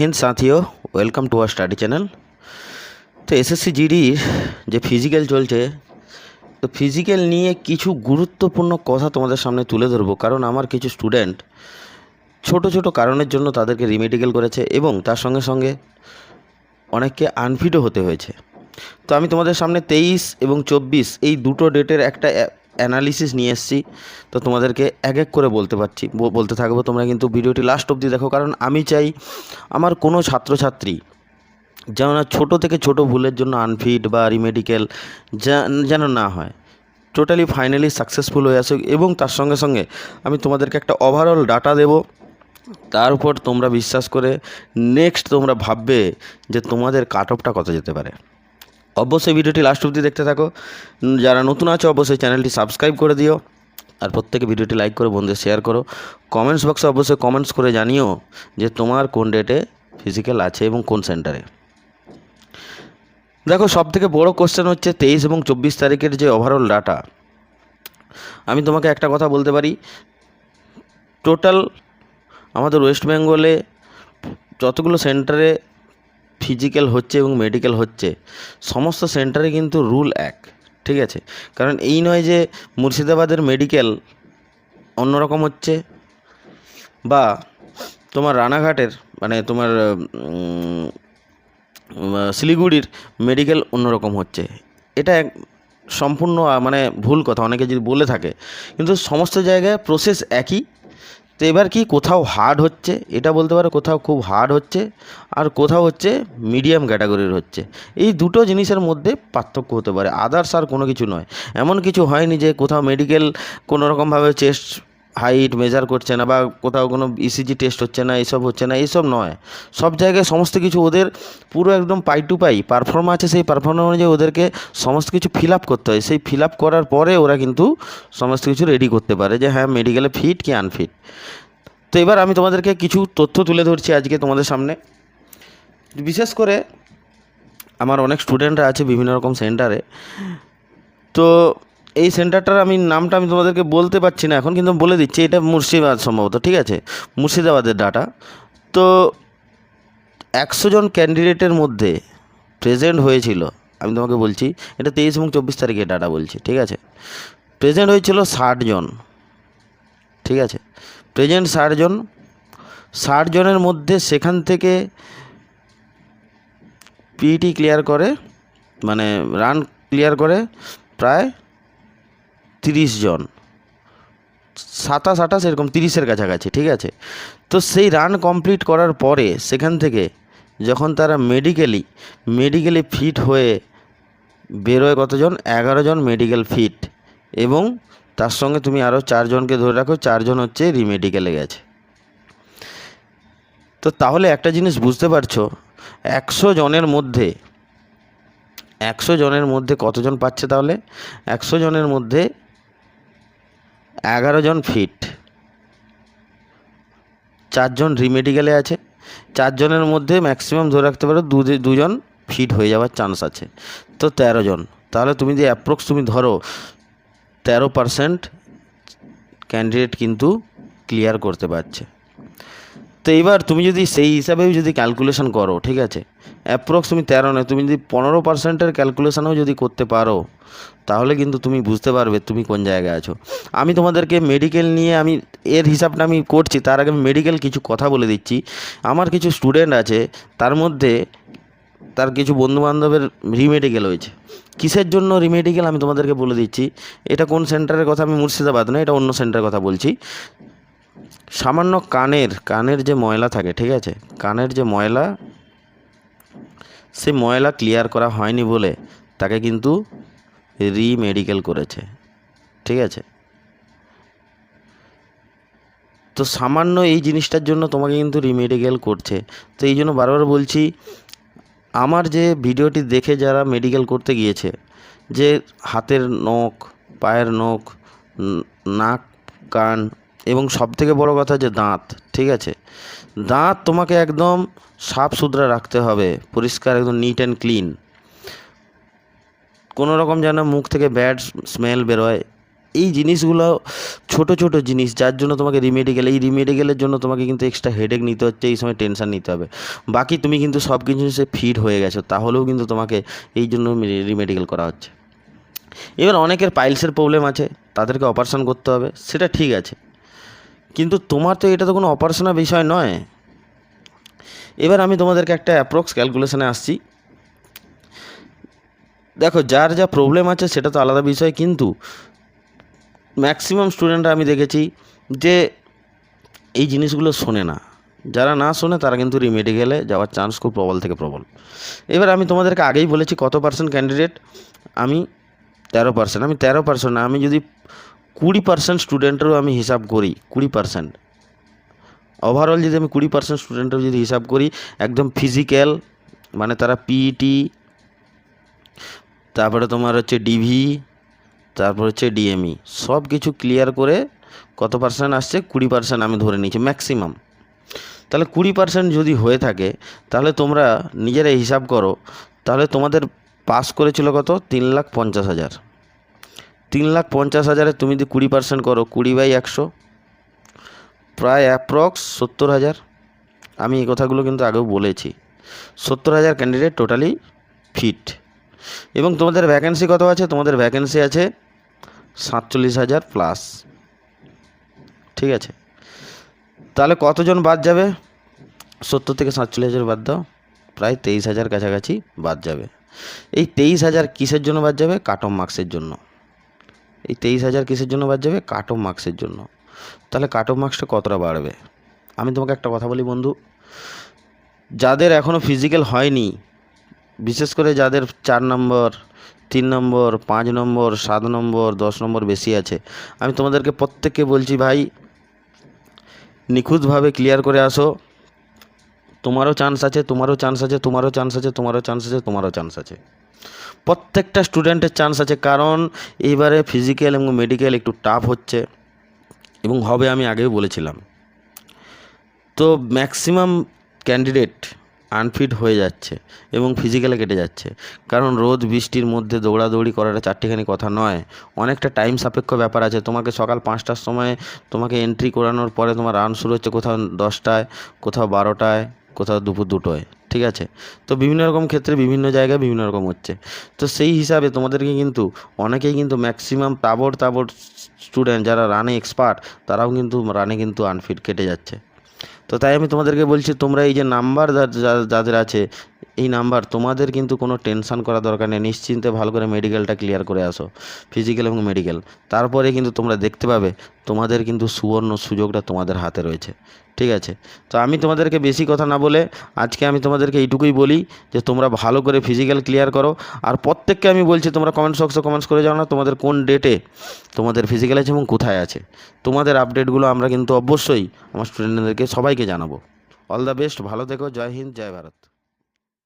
Hind সাথীয় welcome to R study channel তো SSC জিডির যে ফিজিক্যাল চলছে, তো ফিজিক্যাল নিয়ে কিছু গুরুত্বপূর্ণ কথা তোমাদের সামনে তুলে ধরবো। কারণ আমার কিছু স্টুডেন্ট ছোট ছোট কারণের জন্য তাদেরকে রিমেডিকেল করেছে এবং তার সঙ্গে সঙ্গে অনেককে আনফিটও হতে হয়েছে। তো আমি তোমাদের সামনে তেইশ এবং চব্বিশ এই দুটো ডেটের একটা অ্যানালিসিস নিয়ে এসেছি। তো তোমাদেরকে এক এক করে বলতে পারছি। বলতে থাকব তোমরা কিন্তু ভিডিওটি লাস্ট অবধি দেখো। কারণ আমি চাই আমার কোনো ছাত্রছাত্রী যেন না ছোটো থেকে ছোট ভুলের জন্য আনফিট বা রিমেডিকেল যেন না হয়। টোটালি ফাইনালি সাকসেসফুল হয়ে আসুক এবং তার সঙ্গে সঙ্গে আমি তোমাদেরকে একটা ওভারঅল ডাটা দেবো। তার উপর তোমরা বিশ্বাস করে নেক্সট তোমরা ভাববে যে তোমাদের কাট অফটা কত যেতে পারে। অবশ্যই ভিডিওটি লাস্ট অবধি দেখতে থাকো। যারা নতুন আছো, অবশ্যই চ্যানেলটি সাবস্ক্রাইব করে দিও। আর প্রত্যেকে ভিডিওটি লাইক করে, বন্ধুদের শেয়ার করো। কমেন্টস বক্সে অবশ্যই কমেন্টস করে জানিও যে তোমার কোন ডেটে ফিজিক্যাল আছে এবং কোন সেন্টারে দেখো সব থেকে বড় কোশ্চেন হচ্ছে তেইশ এবং চব্বিশ তারিখের যে ওভারঅল ডাটা আমি তোমাকে একটা কথা বলতে পারি। টোটাল আমাদের ওয়েস্ট বেঙ্গলে যতগুলো সেন্টারে ফিজিক্যাল হচ্ছে এবং মেডিকেল হচ্ছে। সমস্ত সেন্টারে কিন্তু রুল এক, ঠিক আছে? কারণ এই নয় যে মুর্শিদাবাদের মেডিকেল অন্যরকম হচ্ছে বা তোমার রানাঘাটের মানে তোমার শিলিগুড়ির মেডিকেল অন্যরকম হচ্ছে। এটা এক সম্পূর্ণ মানে ভুল কথা, অনেকে যদি বলে থাকে। কিন্তু সমস্ত জায়গায় প্রসেস একই তো এবার কি কোথাও হার্ড হচ্ছে? এটা বলতে পারো কোথাও খুব হার্ড হচ্ছে আর কোথাও হচ্ছে মিডিয়াম ক্যাটাগরির হচ্ছে। এই দুটো জিনিসের মধ্যে পার্থক্য হতে পারে। আদার্স আর কোনো কিছু নয়। এমন কিছু হয়নি যে কোথাও মেডিকেল কোনো রকমভাবে চেস্ট হাইট মেজার করছে না বা কোথাও কোনো ইসিজি টেস্ট হচ্ছে না এইসব হচ্ছে না এইসব নয়। সব জায়গায় সমস্ত কিছু ওদের পুরো একদম পাই টু পাই পারফর্ম আছে, সেই পারফর্ম অনুযায়ী ওদেরকে সমস্ত কিছু ফিল আপ করতে হয়। সেই ফিল আপ করার পরে ওরা কিন্তু সমস্ত কিছু রেডি করতে পারে যে হ্যাঁ মেডিকেলে ফিট কি আনফিট তো এবার আমি তোমাদেরকে কিছু তথ্য তুলে ধরছি আজকে তোমাদের সামনে। বিশেষ করে আমার অনেক স্টুডেন্টরা আছে বিভিন্ন রকম সেন্টারে তো এই সেন্টারটার আমি নামটা আমি তোমাদেরকে বলতে পারছি না এখন, কিন্তু বলে দিচ্ছি, এটা মুর্শিদাবাদ সম্ভবত, ঠিক আছে? মুর্শিদাবাদের ডাটা তো একশো জন ক্যান্ডিডেটের মধ্যে প্রেজেন্ট হয়েছিল, আমি তোমাকে বলছি, এটা তেইশ এবং চব্বিশ তারিখে ডাটা বলছি, ঠিক আছে? প্রেজেন্ট হয়েছিল ষাট জন, ঠিক আছে? প্রেজেন্ট ষাট জন, ষাট জনের মধ্যে সেখান থেকে পিইটি ক্লিয়ার করে মানে রান ক্লিয়ার করে, প্রায় তিরিশ জন। সাতাশ, আঠাশ এরকম তিরিশের কাছাকাছি, ঠিক আছে? তো সেই রান কমপ্লিট করার পরে সেখান থেকে যখন তারা মেডিকেলি মেডিকেলি ফিট হয়ে বেরোয় কতজন? এগারো জন মেডিকেল ফিট এবং তার সঙ্গে তুমি আরও চারজনকে ধরে রাখো চারজন হচ্ছে রিমেডিকেলে গেছে। তো তাহলে একটা জিনিস বুঝতে পারছ, একশো জনের মধ্যে, একশো জনের মধ্যে কতজন পাচ্ছে তাহলে? একশো জনের মধ্যে এগারো জন ফিট চারজন রিমেডিক্যালে আছে। চারজনের মধ্যে ম্যাক্সিমাম ধরে রাখতে পারো দু দুজন ফিট হয়ে যাওয়ার চান্স আছে। তো তেরো জন। তাহলে তুমি যে অ্যাপ্রক্স তুমি ধরো, তেরো পারসেন্ট ক্যান্ডিডেট কিন্তু ক্লিয়ার করতে পারছে। তো এবার তুমি যদি সেই হিসাবেও যদি ক্যালকুলেশন করো, ঠিক আছে? অ্যাপ্রক্স তুমি তেরো নয়, তুমি যদি পনেরো পার্সেন্টের ক্যালকুলেশনও যদি করতে পারো, তাহলে কিন্তু তুমি বুঝতে পারবে তুমি কোন জায়গায় আছো। আমি তোমাদেরকে মেডিকেল নিয়ে আমি এর হিসাবটা আমি করছি, তার আগে আমি মেডিকেল কিছু কথা বলে দিচ্ছি। আমার কিছু স্টুডেন্ট আছে, তার মধ্যে তার কিছু বন্ধুবান্ধবের রিমেডিকেল হয়েছে। কিসের জন্য রিমেডিকেল আমি তোমাদেরকে বলে দিচ্ছি? এটা কোন সেন্টারের কথা আমি মুর্শিদাবাদ নয়, এটা অন্য সেন্টারের কথা বলছি। সামান্য কানের কানের যে ময়লা থাকে, ঠিক আছে? কানের যে ময়লা সে ময়লা ক্লিয়ার করা হয়নি বলে তাকে কিন্তু রিমেডিকেল করেছে, ঠিক আছে? তো সামান্য এই জিনিসটার জন্য তোমাকে কিন্তু রিমেডিকেল করছে। তো এই জন্য বারবার বলছি, আমার যে ভিডিওটি দেখে যারা মেডিকেল করতে গিয়েছে, যে হাতের নখ, পায়ের নখ নাক, কান এবং সব থেকে বড় কথা যে দাঁত, ঠিক আছে? দাঁত তোমাকে একদম সাফ সুতরা রাখতে হবে, পরিষ্কার, একদম নিট অ্যান্ড ক্লিন কোনো রকম যেন মুখ থেকে ব্যাড স্মেল বেরোয়। এই জিনিসগুলো ছোট ছোট জিনিস, যার জন্য তোমাকে রিমেডিকেল এই রিমেডিকেলের জন্য তোমাকে কিন্তু এক্সট্রা হেডেক নিতে হচ্ছে, এই সময় টেনশান নিতে হবে। বাকি তুমি কিন্তু সব কিছু সে ফিট হয়ে গেছো, তাহলেও কিন্তু তোমাকে এই জন্য রিমেডিকেল করা হচ্ছে। এবার অনেকের পাইলসের প্রবলেম আছে, তাদেরকে অপারেশন করতে হবে, সেটা ঠিক আছে। কিন্তু তোমার তো এটা তো কোনো অপারেশনের বিষয় নয়। এবার আমি তোমাদেরকে একটা অ্যাপ্রক্স ক্যালকুলেশনে আসছি। দেখো, যার যা প্রবলেম আছে সেটা তো আলাদা বিষয়, কিন্তু ম্যাক্সিমাম স্টুডেন্টরা আমি দেখেছি যে এই জিনিসগুলো শোনে না। যারা না শোনে, তারা কিন্তু রিমেডিকেলে যাওয়ার চান্স খুব প্রবল থেকে প্রবল। এবার আমি তোমাদেরকে আগেই বলেছি কত পার্সেন্ট ক্যান্ডিডেট আমি তেরো পার্সেন্ট আমি তেরো পার্সেন্ট না, আমি যদি কুড়ি পার্সেন্ট স্টুডেন্টেরও আমি হিসাব করি, কুড়ি পার্সেন্ট ওভারঅল যদি আমি কুড়ি পার্সেন্ট স্টুডেন্টের যদি হিসাব করি, একদম ফিজিক্যাল মানে তারা পিইটি তারপরে তোমার হচ্ছে ডিভি তারপর হচ্ছে ডিএমই সব কিছু ক্লিয়ার করে কত পার্সেন্ট আসছে, কুড়ি পার্সেন্ট আমি ধরে নিয়েছি ম্যাক্সিমাম তাহলে কুড়ি পার্সেন্ট যদি হয়ে থাকে, তাহলে তোমরা নিজেরাই হিসাব করো, তাহলে তোমাদের পাস করেছিল কত? তিন লাখ পঞ্চাশ হাজার। তিন লাখ পঞ্চাশ হাজারে তুমি যদি কুড়ি পার্সেন্ট করো, কুড়ি বাই একশো, প্রায় অ্যাপ্রক্স সত্তর হাজার। আমি এই কথাগুলো কিন্তু আগেও বলেছি। সত্তর হাজার ক্যান্ডিডেট টোটালি ফিট এবং তোমাদের ভ্যাকেন্সি কত আছে? তোমাদের ভ্যাকেন্সি আছে সাতচল্লিশ হাজার প্লাস ঠিক আছে? তাহলে কতজন বাদ যাবে? সত্তর থেকে সাতচল্লিশ হাজার বাদ দাও। প্রায় তেইশ হাজার কাছাকাছি বাদ যাবে। এই তেইশ হাজার কিসের জন্য বাদ যাবে? কাট অফ মার্কসের জন্য। এই তেইশ হাজার কিসের জন্য বাদ যাবে? কাট অফ মার্কসের জন্য। তাহলে কাট অফ মার্কসটা কতটা বাড়বে? আমি তোমাকে একটা কথা বলি বন্ধু। যাদের এখনও ফিজিক্যাল হয়নি, বিশেষ করে যাদের চার নম্বর, তিন নম্বর, পাঁচ নম্বর, সাত নম্বর, দশ নম্বর বেশি আছে, আমি তোমাদেরকে প্রত্যেককে বলছি ভাই, নিখুঁতভাবে ক্লিয়ার করে আসো। তোমারও চান্স আছে, তোমারও চান্স আছে, তোমারও চান্স আছে, তোমারও চান্স আছে, তোমারও চান্স আছে। প্রত্যেকটা স্টুডেন্টের চান্স আছে, কারণ এইবারে ফিজিক্যাল এবং মেডিকেল একটু টাফ হচ্ছে, এবং হবে আমি আগেও বলেছিলাম। তো ম্যাক্সিমাম ক্যান্ডিডেট আনফিট হয়ে যাচ্ছে, এবং ফিজিক্যালে কেটে যাচ্ছে। কারণ রোদ, বৃষ্টির মধ্যে দৌড়াদৌড়ি করাটা চারটিখানি কথা নয়, অনেকটা টাইম সাপেক্ষ ব্যাপার আছে। তোমাকে সকাল পাঁচটার সময় তোমাকে এন্ট্রি করানোর পরে তোমার রান শুরু হচ্ছে কোথাও দশটায়, কোথাও বারোটায় কোথাও দুপুর দুটোয়, ঠিক আছে? তো বিভিন্ন রকম ক্ষেত্রে বিভিন্ন জায়গায় বিভিন্ন রকম হচ্ছে। তো সেই হিসাবে তোমাদেরকে কিন্তু, অনেকেই কিন্তু ম্যাক্সিমাম তাবড় তাবড় স্টুডেন্ট যারা রানে এক্সপার্ট তারাও কিন্তু রানে কিন্তু আনফিট কেটে যাচ্ছে। তো তাই আমি তোমাদেরকে বলছি, তোমরা এই যে নাম্বার যাদের আছে এই নাম্বার, তোমাদের কিন্তু কোনো টেনশন করা দরকার নেই। নিশ্চিন্তে ভালো করে মেডিকেলটা ক্লিয়ার করে আসো, ফিজিক্যাল এবং মেডিকেল। তারপরে কিন্তু তোমরা দেখতে পাবে, তোমাদের কিন্তু সুবর্ণ সুযোগটা তোমাদের হাতে রয়েছে। ঠিক আছে? তো আমি তোমাদেরকে বেশি কথা না বলে আজকে আমি তোমাদেরকে এইটুকুই বলি যে, তোমরা ভালো করে ফিজিক্যাল ক্লিয়ার করো। আর প্রত্যেককে আমি বলছি, তোমরা কমেন্টস বক্সে কমেন্টস করে যাও না তোমাদের কোন ডেটে তোমাদের ফিজিক্যাল আছে এবং কোথায় আছে। তোমাদের আপডেটগুলো আমরা কিন্তু অবশ্যই আমার স্টুডেন্টদেরকে সবাইকে জানাব। অল দ্য বেস্ট ভালো থেকো, জয় হিন্দ, জয় ভারত।